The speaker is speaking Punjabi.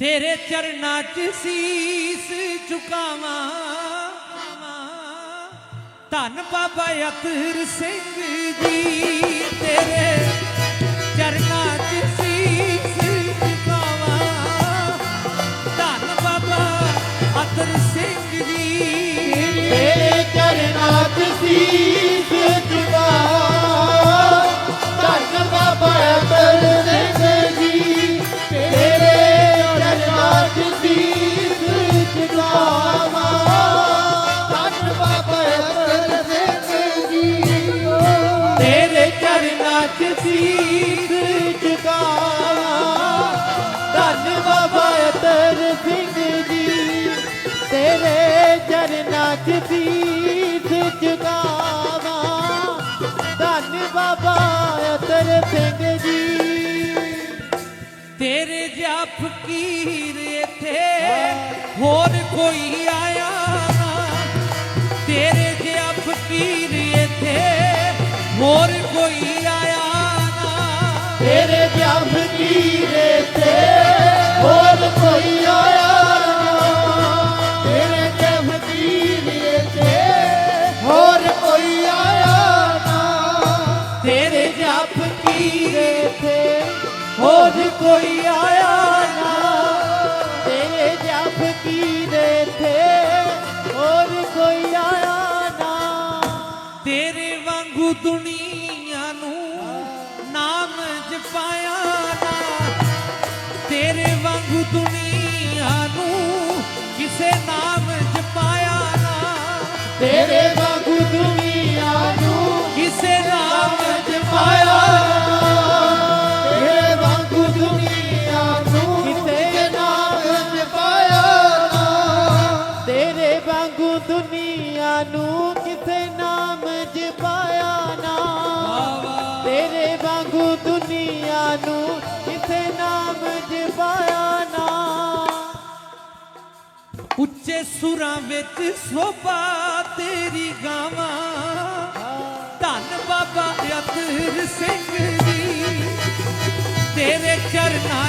ਤੇਰੇ ਚਰਨਾਂ 'ਚ ਸੀਸ ਝੁਕਾਵਾਂ। ਧੰਨ ਬਾਬਾ ਅਤਰ ਸਿੰਘ ਜੀ। ਚਰਨਾਂ 'ਚ ਧੰਨ ਬਾਬਾ ਅਤਰ ਸਿੰਘ ਜੀ, ਤੇਰੇ ਚਰਨਾਂ 'ਚ ਸੀਸ ਝੁਕਾਵਾਂ ਧੰਨ ਬਾਬਾ ਅਤਰ ਸਿੰਘ ਜੀ। ਤੇਰੇ ਜਿਹਾ ਫਕੀਰ ਇੱਥੇ, ਹੋਰ ਕੋਈ ਆਇਆ ਤੇਰੇ ਜਿਹਾ ਫਕੀਰ ਇੱਥੇ, ਹੋਰ ਕੋਈ ਆਇਆ ਨਾ ਤੇਰੇ ਜਿਹਾ ਫਕੀਰ ਤੇ ਹੋਰ ਕੋਈ ਆਇਆ ਨਾ। ਤੇਰੇ ਜਿਹਾ ਫਕੀਰ ਤੇ ਹੋਰ ਕੋਈ ਆਇਆ ਨਾ। ਤੇਰੇ ਜਿਹਾ ਫਕੀਰ ਤੇ ਹੋਰ ਕੋਈ ਆਇਆ ਨਾ। ਤੇਰੇ ਜਿਹਾ ਫਕੀਰ ਤੇ ਹੋਰ ਕੋਈ ਆਇਆ ਨਾ। ਤੇਰੇ ਵਾਂਗੂ ਦੁਨੀਆ ਨਾ ਤੇਰੇ ਵਾਂਗੂ ਦੁਨੀਆ ਨੂੰ ਕਿਸੇ ਨਾਮ ਜਪਾਇਆ ਨਾ। ਤੇਰੇ ਵਾਂਗੂ ਦੁਨੀਆ ਨੂੰ ਕਿਸੇ ਨਾਮ ਜਪਾਇਆ ਤੇਰੇ ਵਾਂਗੂ ਦੁਨੀਆ ਨੂੰ ਕਿਤੇ ਨਾਮ ਜਪਾਇਆ ਨਾ। ਤੇਰੇ ਵਾਂਗੂ ਦੁਨੀਆ ਨੂੰ ਨੂੰ ਕਿਤੇ ਨਾਮ ਜਪਾਇਆ ਨਾ। ਉੱਚੇ ਸੁਰਾਂ ਵਿੱਚ ਸੋਭਾ ਤੇਰੀ ਗਾਵਾਂ। ਧੰਨ ਬਾਬਾ ਅਤਰ ਸਿੰਘ ਜੀ, ਤੇਰੇ ਚਰਨਾਂ